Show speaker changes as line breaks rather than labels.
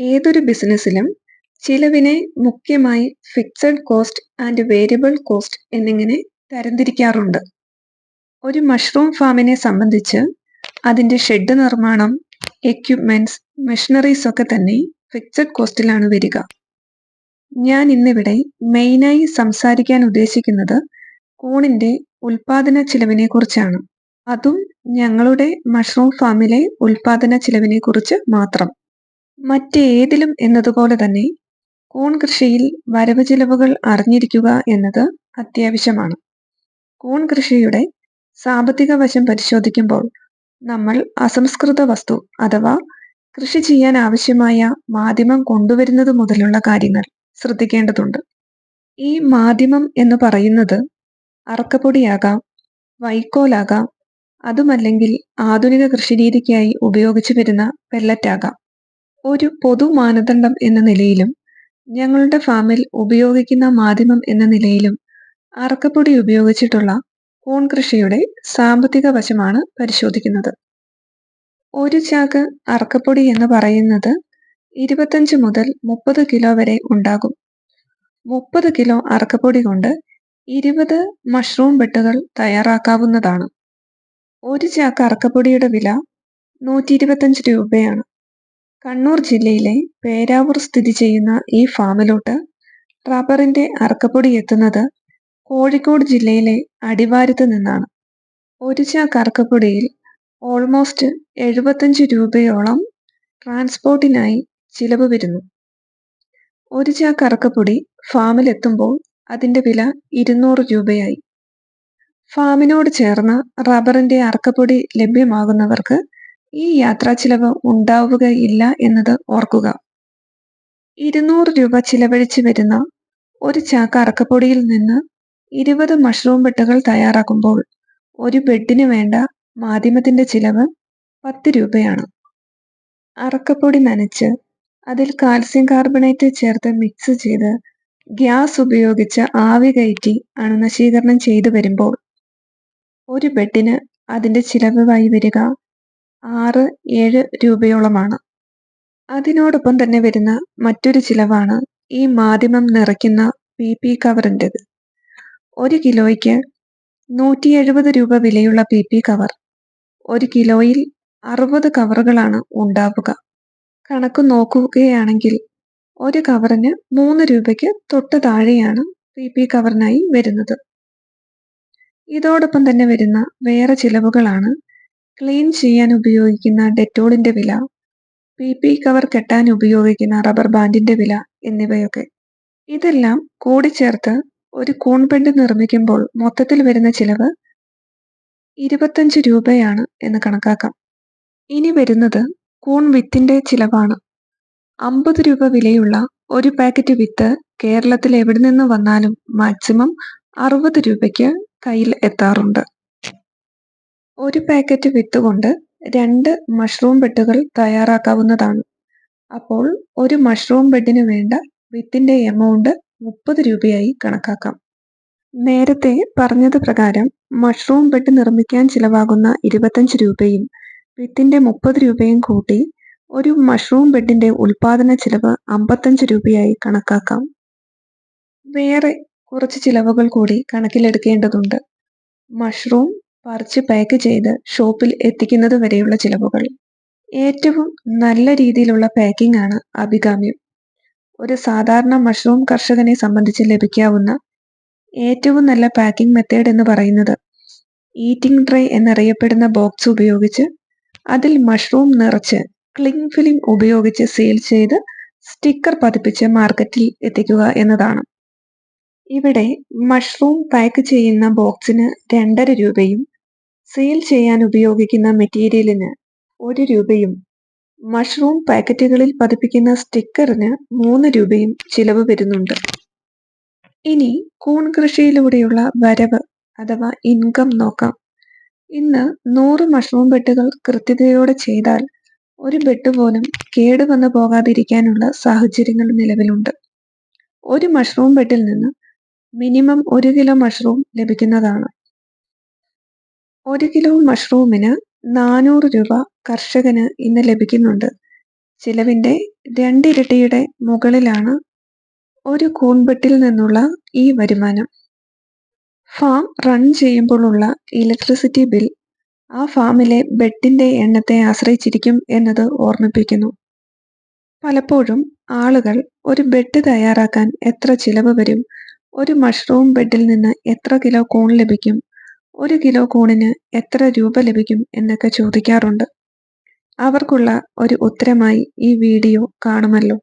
ഏതൊരു ബിസിനസ്സിലും ചിലവിനെ മുഖ്യമായി fixed cost and variable cost എന്നിങ്ങനെ തരംതിരിക്കാറുണ്ട്. ഒരു മഷ്റൂം ഫാമിനെ സംബന്ധിച്ച് അതിന്റെ ഷെഡ് നിർമ്മാണം എക്യുപ്മെന്റ്സ് മെഷീനറീസ് ഒക്കെ തന്നെ ഫിക്സഡ് കോസ്റ്റിലാണ് വരിക. ഞാൻ ഇന്നിവിടെ മെയിനായി സംസാരിക്കാൻ ഉദ്ദേശിക്കുന്നത് കോണിന്റെ ഉൽപാദന ചിലവിനെ കുറിച്ചാണ്. അതും ഞങ്ങളുടെ മഷ്റൂം ഫാമിലെ ഉൽപാദന ചിലവിനെ കുറിച്ച് മാത്രം. മറ്റേതിലും എന്നതുപോലെ തന്നെ കൂൺ കൃഷിയിൽ വരവ് ചിലവുകൾ അറിഞ്ഞിരിക്കുക എന്നത് അത്യാവശ്യമാണ്. കൂൺ കൃഷിയുടെ സാമ്പത്തിക വശം പരിശോധിക്കുമ്പോൾ നമ്മൾ അസംസ്കൃത വസ്തു അഥവാ കൃഷി ചെയ്യാൻ ആവശ്യമായ മാധ്യമം കൊണ്ടുവരുന്നത് മുതലുള്ള കാര്യങ്ങൾ ശ്രദ്ധിക്കേണ്ടതുണ്ട്. ഈ മാധ്യമം എന്ന് പറയുന്നത് അറക്കപ്പൊടിയാകാം വൈക്കോലാകാം അതുമല്ലെങ്കിൽ ആധുനിക കൃഷിരീതിക്കായി ഉപയോഗിച്ചു വരുന്ന പെല്ലറ്റാകാം. ഒരു പൊതു മാനദണ്ഡം എന്ന നിലയിലും ഞങ്ങളുടെ ഫാമിൽ ഉപയോഗിക്കുന്ന മാധ്യമം എന്ന നിലയിലും അറക്കപ്പൊടി ഉപയോഗിച്ചിട്ടുള്ള കൂൺ കൃഷിയുടെ സാമ്പത്തിക വശമാണ് പരിശോധിക്കുന്നത്. ഒരു ചാക്ക് അറക്കപ്പൊടി എന്ന് പറയുന്നത് ഇരുപത്തഞ്ച് മുതൽ മുപ്പത് കിലോ വരെ ഉണ്ടാകും. മുപ്പത് കിലോ അറക്കപ്പൊടി കൊണ്ട് ഇരുപത് മഷ്റൂം ബെട്ടുകൾ തയ്യാറാക്കാവുന്നതാണ്. ഒരു ചാക്ക് അറക്കപ്പൊടിയുടെ വില നൂറ്റി ഇരുപത്തഞ്ച് രൂപയാണ്. കണ്ണൂർ ജില്ലയിലെ പേരാവൂർ സ്ഥിതി ചെയ്യുന്ന ഈ ഫാമിലോട്ട് റബ്ബറിന്റെ അറക്കപ്പൊടി എത്തുന്നത് കോഴിക്കോട് ജില്ലയിലെ അടിവാരത്ത് നിന്നാണ്. ഒരു ചാക്ക് അറക്കപ്പൊടിയിൽ ഓൾമോസ്റ്റ് എഴുപത്തഞ്ച് രൂപയോളം ട്രാൻസ്പോർട്ടിനായി ചിലവ് വരുന്നു. ഒരു ചാക്ക് അറക്കപ്പൊടി ഫാമിലെത്തുമ്പോൾ അതിന്റെ വില ഇരുന്നൂറ് രൂപയായി. ഫാമിനോട് ചേർന്ന് റബ്ബറിന്റെ അറക്കപ്പൊടി ലഭ്യമാകുന്നവർക്ക് ഈ യാത്രാ ചിലവ് ഉണ്ടാവുകയില്ല എന്നത് ഓർക്കുക. ഇരുന്നൂറ് രൂപ ചിലവഴിച്ച് വരുന്ന ഒരു ചാക്ക അറക്കപ്പൊടിയിൽ നിന്ന് ഇരുപത് മഷ്റൂം ബെട്ടുകൾ തയ്യാറാക്കുമ്പോൾ ഒരു ബെഡിന് വേണ്ട മാധ്യമത്തിന്റെ ചിലവ് പത്ത് രൂപയാണ്. അറക്കപ്പൊടി നനച്ച് അതിൽ കാൽസ്യം കാർബണേറ്റ് ചേർത്ത് മിക്സ് ചെയ്ത് ഗ്യാസ് ഉപയോഗിച്ച് ആവി കയറ്റി അണുനശീകരണം ചെയ്തു വരുമ്പോൾ ഒരു ബെഡിന് അതിന്റെ ചിലവായി വരിക ആറ് ഏഴ് രൂപയോളമാണ്. അതിനോടൊപ്പം തന്നെ വരുന്ന മറ്റൊരു ചിലവാണ് ഈ മാധ്യമം നിറയ്ക്കുന്ന പി പി കവറിന്റെത്. ഒരു കിലോയ്ക്ക് നൂറ്റി എഴുപത് രൂപ വിലയുള്ള പി പി കവർ. ഒരു കിലോയിൽ അറുപത് കവറുകളാണ് ഉണ്ടാവുക. കണക്ക് നോക്കുകയാണെങ്കിൽ ഒരു കവറിന് മൂന്ന് രൂപയ്ക്ക് തൊട്ട് താഴെയാണ് പി പി കവറിനായി വരുന്നത്. ഇതോടൊപ്പം തന്നെ വരുന്ന വേറെ ചിലവുകളാണ് ക്ലീൻ ചെയ്യാൻ ഉപയോഗിക്കുന്ന ഡെറ്റോളിന്റെ വില പി പി കവർ കെട്ടാൻ ഉപയോഗിക്കുന്ന റബ്ബർ ബാൻഡിന്റെ വില എന്നിവയൊക്കെ. ഇതെല്ലാം കൂടി ചേർത്ത് ഒരു കൂൺ ബെഡ് നിർമ്മിക്കുമ്പോൾ മൊത്തത്തിൽ വരുന്ന ചിലവ് ഇരുപത്തഞ്ച് രൂപയാണ് എന്ന് കണക്കാക്കാം. ഇനി വരുന്നത് കൂൺ വിത്തിന്റെ ചിലവാണ്. അമ്പത് രൂപ വിലയുള്ള ഒരു പാക്കറ്റ് വിത്ത് കേരളത്തിൽ എവിടെ നിന്ന് വന്നാലും മാക്സിമം അറുപത് രൂപയ്ക്ക് കയ്യിൽ എത്താറുണ്ട്. ഒരു പാക്കറ്റ് വിത്ത് കൊണ്ട് രണ്ട് മഷ്റൂം ബെഡുകൾ തയ്യാറാക്കാവുന്നതാണ്. അപ്പോൾ ഒരു മഷ്റൂം ബെഡിന് വേണ്ട വിത്തിന്റെ എമൗണ്ട് മുപ്പത് രൂപയായി കണക്കാക്കാം. നേരത്തെ പറഞ്ഞത് പ്രകാരം മഷ്റൂം ബെഡ് നിർമ്മിക്കാൻ ചിലവാകുന്ന ഇരുപത്തഞ്ച് രൂപയും വിത്തിന്റെ മുപ്പത് രൂപയും കൂട്ടി ഒരു മഷ്റൂം ബെഡിന്റെ ഉൽപാദന ചിലവ് അമ്പത്തഞ്ച് രൂപയായി കണക്കാക്കാം. വേറെ കുറച്ച് ചിലവുകൾ കൂടി കണക്കിലെടുക്കേണ്ടതുണ്ട്. മഷ്റൂം പറിച്ച് പാക്ക് ചെയ്ത് ഷോപ്പിൽ എത്തിക്കുന്നത് വരെയുള്ള ചിലവുകൾ. ഏറ്റവും നല്ല രീതിയിലുള്ള പാക്കിംഗ് ആണ് അഭികാമ്യം. ഒരു സാധാരണ മഷ്റൂം കർഷകനെ സംബന്ധിച്ച് ലഭിക്കാവുന്ന ഏറ്റവും നല്ല പാക്കിംഗ് മെത്തേഡ് എന്ന് പറയുന്നത് ഈറ്റിംഗ് ട്രേ എന്നറിയപ്പെടുന്ന ബോക്സ് ഉപയോഗിച്ച് അതിൽ മഷ്റൂം നിറച്ച് ക്ലിങ് ഫിലിം ഉപയോഗിച്ച് സീൽ ചെയ്ത് സ്റ്റിക്കർ പതിപ്പിച്ച് മാർക്കറ്റിൽ എത്തിക്കുക എന്നതാണ്. ഇവിടെ മഷ്റൂം പാക്ക് ചെയ്യുന്ന ബോക്സിന് രണ്ടര രൂപയും സെയിൽ ചെയ്യാൻ ഉപയോഗിക്കുന്ന മെറ്റീരിയലിന് ഒരു രൂപയും മഷ്റൂം പാക്കറ്റുകളിൽ പതിപ്പിക്കുന്ന സ്റ്റിക്കറിന് മൂന്ന് രൂപയും ചിലവ് വരുന്നുണ്ട്. ഇനി കൂൺ കൃഷിയിലൂടെയുള്ള വരവ് അഥവാ ഇൻകം നോക്കാം. ഇന്ന് നൂറ് മഷ്റൂം ബെട്ടുകൾ കൃത്യതയോടെ ചെയ്താൽ ഒരു ബെട്ട് പോലും കേടുവന്നു പോകാതിരിക്കാനുള്ള സാഹചര്യങ്ങൾ നിലവിലുണ്ട്. ഒരു മഷ്റൂം ബെഡിൽ നിന്ന് മിനിമം ഒരു കിലോ മഷ്റൂം ലഭിക്കുന്നതാണ്. ഒരു കിലോ മഷ്റൂമിന് നാനൂറ് രൂപ കർഷകന് ഇന്ന് ലഭിക്കുന്നുണ്ട്. ചിലവിന്റെ രണ്ടിരട്ടിയുടെ മുകളിലാണ് ഒരു കൂൺബെട്ടിൽ നിന്നുള്ള ഈ വരുമാനം. ഫാം റൺ ചെയ്യുമ്പോഴുള്ള ഇലക്ട്രിസിറ്റി ബിൽ ആ ഫാമിലെ ബെഡിന്റെ എണ്ണത്തെ ആശ്രയിച്ചിരിക്കും എന്നത് ഓർമ്മിപ്പിക്കുന്നു. പലപ്പോഴും ആളുകൾ ഒരു ബെഡ് തയ്യാറാക്കാൻ എത്ര ചിലവ് വരും ഒരു മഷ്റൂം ബെഡിൽ നിന്ന് എത്ര കിലോ കൂൺ ലഭിക്കും? ഒരു കിലോ കൂണിന് എത്ര രൂപ ലഭിക്കും എന്നൊക്കെ ചോദിക്കാറുണ്ട്. അവർക്കുള്ള ഒരു ഉത്തരമായി ഈ വീഡിയോ കാണുമല്ലോ.